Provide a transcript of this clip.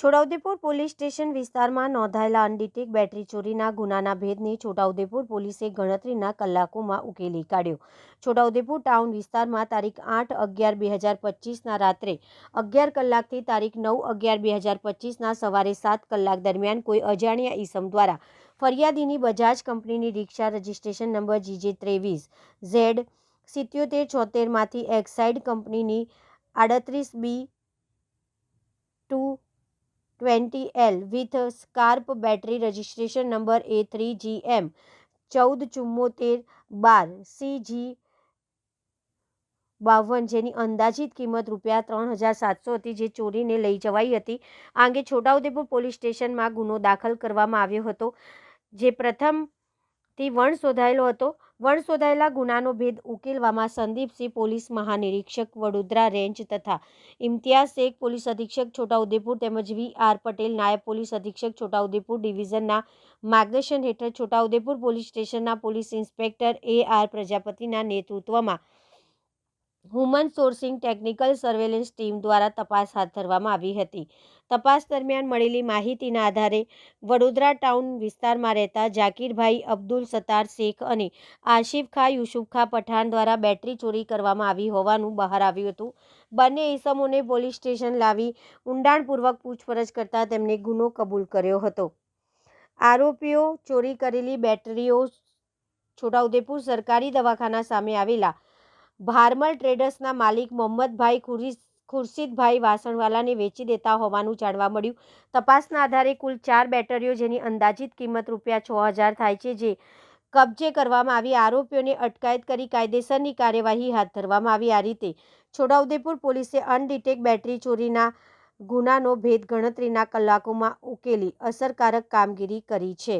Chhota Udepur police station વિસ્તારમાં નોંધાયેલા અનડિટેક battery ચોરીના ગુનાના ભેદને છોટાઉદેપુર પોલીસે ગણતરીના કલાકોમાં ઉકેલી કાઢ્યો. છોટાઉદેપુર ટાઉન વિસ્તારમાં તારીખ આઠ અગિયાર બે હજાર પચીસના રાત્રે અગિયાર કલાકથી તારીખ નવ અગિયાર બે હજાર પચીસના સવારે સાત કલાક દરમિયાન કોઈ અજાણ્યા ઈસમ દ્વારા ફરિયાદીની બજાજ કંપનીની રિક્ષા રજિસ્ટ્રેશન નંબર જીજે ત્રેવીસ, ઝેડ સિત્યોતેર છોતેરમાંથી એક્સાઇડ કંપનીની આડત્રીસ B twenty L with scrap battery registration number A three G M. ચૌદ ચુમ્મોતેર બાર સી જી બાવન જેની અંદાજિત કિંમત રૂપિયા ત્રણ હજાર સાતસો હતી જે ચોરીને લઈ જવાઈ હતી. આ અંગે છોટાઉદેપુર પોલીસ સ્ટેશનમાં ગુનો દાખલ કરવામાં આવ્યો હતો. જે પ્રથમથી વણ શોધાયેલો હતો. વણ શોધાયેલા ગુનાનો ભેદ ઉકેલવામાં સંદીપસિંહ પોલીસ મહાનિરીક્ષક વડોદરા રેન્જ તથા ઇમ્તિયાઝ શેખ પોલીસ અધિક્ષક છોટાઉદેપુર તેમજ વી આર પટેલ નાયબ પોલીસ અધિક્ષક છોટાઉદેપુર ડિવિઝનના માર્ગદર્શન હેઠળ છોટાઉદેપુર પોલીસ સ્ટેશનના પોલીસ ઇન્સ્પેક્ટર એ આર પ્રજાપતિના નેતૃત્વમાં human sourcing technical surveillance team દ્વારા તપાસ હાથ ધરવામાં આવી હતી. તપાસ દરમિયાન મળેલી માહિતીના આધારે વડોદરા ટાઉન વિસ્તારમાં રહેતા જાકીરભાઈ, અબ્દુલ સત્તાર શેખ અને આશિફ ખા યુસુફ ખા પઠાણ દ્વારા બેટરી ચોરી કરવામાં આવી હોવાનું બહાર આવ્યું હતું. બંને ઇસમોને પોલીસ સ્ટેશન લાવી ઊંડાણપૂર્વક પૂછપરછ કરતાં તેમણે ગુનો કબૂલ કર્યો હતો. આરોપીઓ ચોરી કરેલી બેટરીઓ છોટાઉદેપુર સરકારી દવાખાના સામે આવેલા ભારમલ ટ્રેડર્સના માલિક મોહમ્મદભાઈ ખુરીસ ખુરશીદભાઈ વાસણવાલાને વેચી દેતા હોવાનું જાણવા મળ્યું. તપાસના આધારે કુલ ચાર બેટરીઓ જેની અંદાજિત કિંમત રૂપિયા છ હજાર થાય છે, જે કબજે કરવામાં આવી, આરોપીઓને અટકાયત કરી કાયદેસરની કાર્યવાહી હાથ ધરવામાં આવી. આ રીતે છોટાઉદેપુર પોલીસે અનડિટેક બેટરી ચોરીના ગુનાનો ભેદ ગણતરીના કલાકોમાં ઉકેલી અસરકારક કામગીરી કરી છે.